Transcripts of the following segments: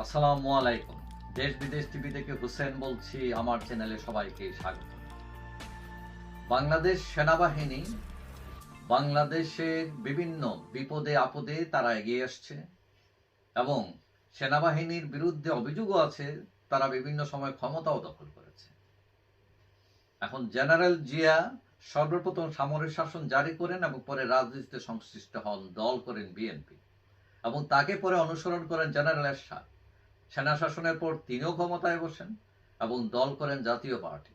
আসসালামু আলাইকুম। দেশ বিদেশ টিভি থেকে হুসেন বলছি, আমার চ্যানেলে সবাইকে স্বাগত। বাংলাদেশ সেনাবাহিনী বাংলাদেশের বিভিন্ন বিপদে, আপদে তারা এগিয়ে আসছে এবং সেনাবাহিনীর বিরুদ্ধে অভিযোগও আছে, তারা বিভিন্ন সময় ক্ষমতাও দখল করেছে। এখন জেনারেল জিয়া সর্বপ্রথম সামরিক শাসন জারি করেন এবং পরে রাজনীতিতে সংশ্লিষ্ট হন, দল করেন বিএনপি এবং তাকে পরে অনুসরণ করেন জেনারেল এরশাদ। সেনা শাসনের পর তিনিও ক্ষমতায় বসেন এবং দল করেন জাতীয় পার্টি।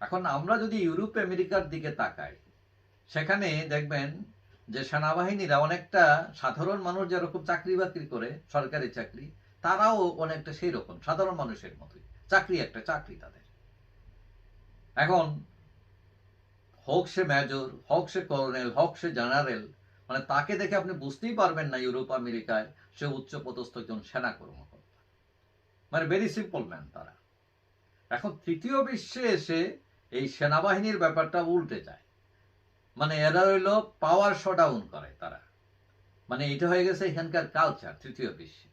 এখন আমরা যদি ইউরোপ আমেরিকার দিকে তাকাই, সেখানে দেখবেন যে সেনাবাহিনীরা অনেকটা সাধারণ মানুষ যেরকম চাকরি বাকরি করে, সরকারি চাকরি, তারাও অনেকটা সেই রকম সাধারণ মানুষের মতোই। চাকরি একটা চাকরি তাদের। এখন হোক সে মেজর, হোক সে কর্নেল, হোক সে জেনারেল মানে তাকে দেখে আপনি বুঝতেই পারবেন না ইউরোপ, আমেরিকায় সে উচ্চ পদস্থ একজন সেনা কর্মকর্তা। মানে ভেরি সিম্পল ম্যান তারা। এখন তৃতীয় বিশ্বে এসে এই সেনাবাহিনীর ব্যাপারটা উল্টে যায়। মানে এরা হইল পাওয়ার শোডাউন করে তারা। মানে এটা হয়ে গেছে এখানকার কালচার তৃতীয় বিশ্বে।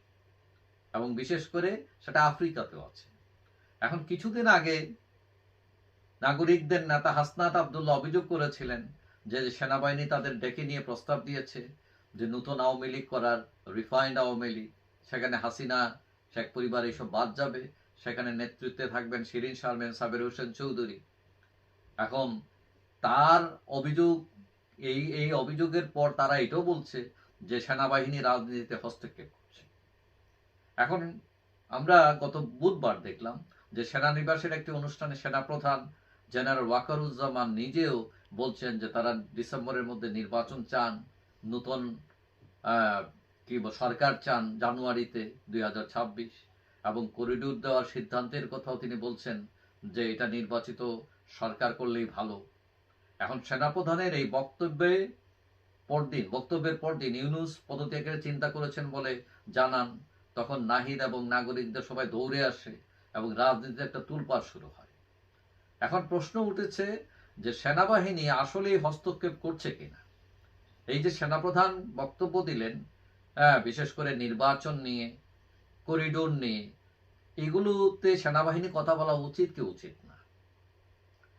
এবং বিশেষ করে সেটা আফ্রিকাতেও আছে। এখন কিছুদিন আগে নাগরিকদের নেতা হাসনাত আবদুল্লাহ অভিযোগ করেছিলেন যে সেনাবাহিনী তাদের ডেকে নিয়ে প্রস্তাব দিয়েছে যে নতুন আওয়ামী লীগ করার রিফাইন্ড আওয়ামী লীগ, সেখানে হাসিনা, শেখ পরিবার এইসব বাদ যাবে, সেখানে নেতৃত্বে থাকবেন শিরিন শারমেন সাবের হোসেন চৌধুরী। এখন তার অভিযোগ, এই এই অভিযোগের পর তারা এটাও বলছে যে সেনাবাহিনী রাজনীতিতে হস্তক্ষেপ করছে। এখন আমরা গত বুধবার দেখলাম যে সেনানিবাসের একটি অনুষ্ঠানে সেনাপ্রধান জেনারেল ওয়াকারুজ্জামান নিজেও বলছেন যে তারা ডিসেম্বরের মধ্যে নির্বাচন চান, নতুন কি সরকার চান জানুয়ারিতে দুই এবং করিডোর দেওয়ার সিদ্ধান্তের কথাও তিনি বলছেন যে এটা নির্বাচিত সরকার করলেই ভালো। এখন সেনাপ্রধানের এই বক্তব্যে পরদিন, বক্তব্যের পরদিন ইউনুস পদত্যাগের চিন্তা করেছেন বলে জানান, তখন নাহিদ এবং নাগরিকদের সবাই দৌড়ে আসে এবং রাজনীতিতে একটা তুলপাড় শুরু হয়। এখন প্রশ্ন উঠেছে যে সেনাবাহিনী আসলেই হস্তক্ষেপ করছে কিনা। এই যে সেনাপ্রধান বক্তব্য দিলেন হ্যাঁ বিশেষ করে নির্বাচন নিয়ে, করিডোর নিয়ে, এগুলোতে সেনাবাহিনী কথা বলা উচিত কি উচিত না?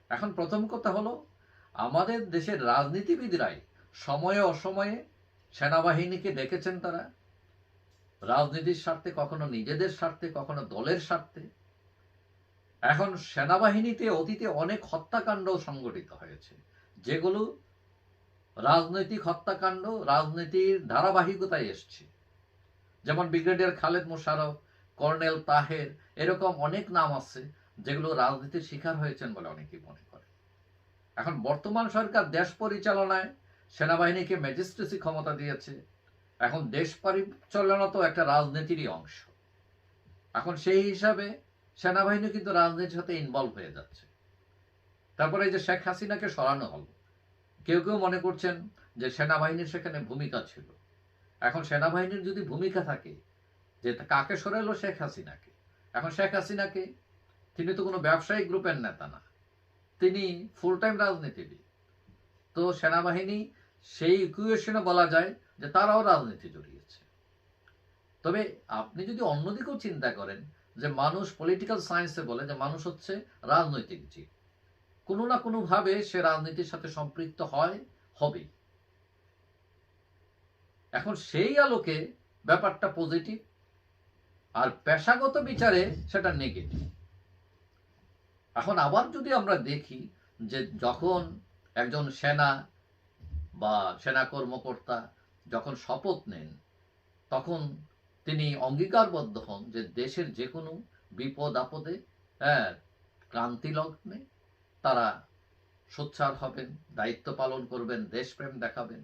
এখন প্রথম কথা হলো, আমাদের দেশের রাজনীতিবিদরাই সময়ে অসময়ে সেনাবাহিনীকে ডেকেছেন তারা। রাজনীতির স্বার্থে কখনো নিজেদের স্বার্থে, কখনো দলের স্বার্থে। এখন সেনাবাহিনীতে অতীতে অনেক হত্যাকাণ্ড সংগঠিত হয়েছে, যেগুলো রাজনৈতিক হত্যাকাণ্ড, রাজনীতির ধারাবাহিকতায় এসছে। যেমন ব্রিগেডিয়ার খালেদ মোশারফ, কর্নেল তাহের, এরকম অনেক নাম আছে যেগুলো রাজনীতির শিকার হয়েছেন বলে অনেকেই মনে করে। এখন বর্তমান সরকার দেশ পরিচালনায় সেনাবাহিনীকে ম্যাজিস্ট্রেসি ক্ষমতা দিয়েছে। এখন দেশ পরিচালনা তো একটা রাজনীতিরই অংশ। এখন সেই হিসাবে সেনাবাহিনী কিন্তু রাজনীতির সাথে ইনভলভ হয়ে যাচ্ছে। তারপরে যে শেখ হাসিনাকে সরানো হলো, কেউ কেউ মনে করছেন যে সেনাবাহিনীর সেখানে ভূমিকা ছিল। এখন সেনাবাহিনীর যদি ভূমিকা থাকে, যে কাকে সরালো শেখ হাসিনাকে? এখন শেখ হাসিনাকে, তিনি তো কোনো ব্যবসায়িক গ্রুপের নেতা না, তিনি ফুল টাইম রাজনীতিবিদ। তো সেনাবাহিনী সেই ইকুয়েশনে বলা যায় যে তারাও রাজনীতি জড়িয়েছে। তবে আপনি যদি অন্যদিকেও চিন্তা করেন যে মানুষ পলিটিক্যাল সায়েন্সে বলে যে মানুষ হচ্ছে রাজনৈতিক জীব কোনো না কোনোভাবে সে রাজনীতির সাথে সম্পৃক্ত হয়, হবে। এখন সেই আলোকে ব্যাপারটা পজিটিভ আর পেশাগত বিচারে সেটা নেগেটিভ এখন আবার যদি আমরা দেখি যে যখন একজন সেনা বা সেনা কর্মকর্তা যখন শপথ নেন, তখন তিনি অঙ্গীকারবদ্ধ হন যে দেশের যে কোনো বিপদ আপদে হ্যাঁ ক্রান্তি লগ্নে তারা সোচ্চার হবেন, দায়িত্ব পালন করবেন, দেশপ্রেম দেখাবেন।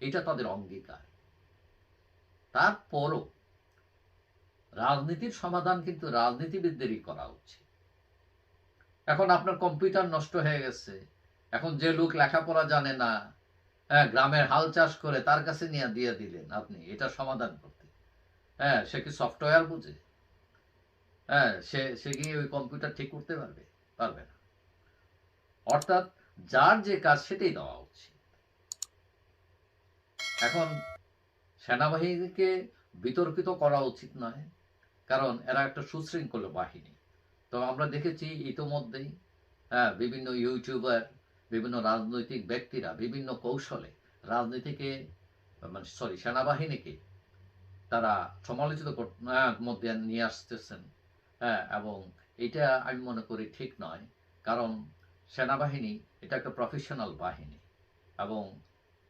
এটা তাদের অঙ্গীকার। তারপরও রাজনীতির সমাধান কিন্তু রাজনীতিবিদদেরই করা উচিত। এখন আপনার কম্পিউটার নষ্ট হয়ে গেছে। এখন যে লোক লেখাপড়া জানে না হ্যাঁ গ্রামের হাল চাষ করে তার কাছে নিয়ে দিয়ে দিলেন আপনি, এটা সমাধান করতে হ্যাঁ সে কি সফটওয়্যার বুঝে? হ্যাঁ সে সে কি ওই কম্পিউটার ঠিক করতে পারবে? পারবে না। অর্থাৎ যার যে কাজ সেটাই দেওয়া উচিত। এখন সেনাবাহিনীকে বিতর্কিত করা উচিত নয়, কারণ এরা একটা সুশৃঙ্খল বাহিনী। তো আমরা দেখেছি ইতোমধ্যেই হ্যাঁ বিভিন্ন ইউটিউবার বিভিন্ন রাজনৈতিক ব্যক্তিরা বিভিন্ন কৌশলে রাজনীতিকে মানে সরি সেনাবাহিনীকে তারা সমালোচিত মধ্যে নিয়ে আসতেছেন। হ্যাঁ এবং এটা আমি মনে করি ঠিক নয়, কারণ সেনাবাহিনী এটা একটা প্রফেশনাল বাহিনী এবং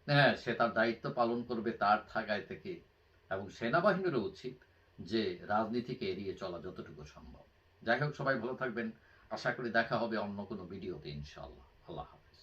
হ্যাঁ সে তার দায়িত্ব পালন করবে তার থাকায় থেকে এবং সেনাবাহিনীরও উচিত যে রাজনীতিকে এড়িয়ে চলা যতটুকু সম্ভব। যাই হোক, সবাই ভালো থাকবেন। আশা করি দেখা হবে অন্য কোনো ভিডিওতে ইনশাআল্লাহ। আল্লাহ হাফিজ।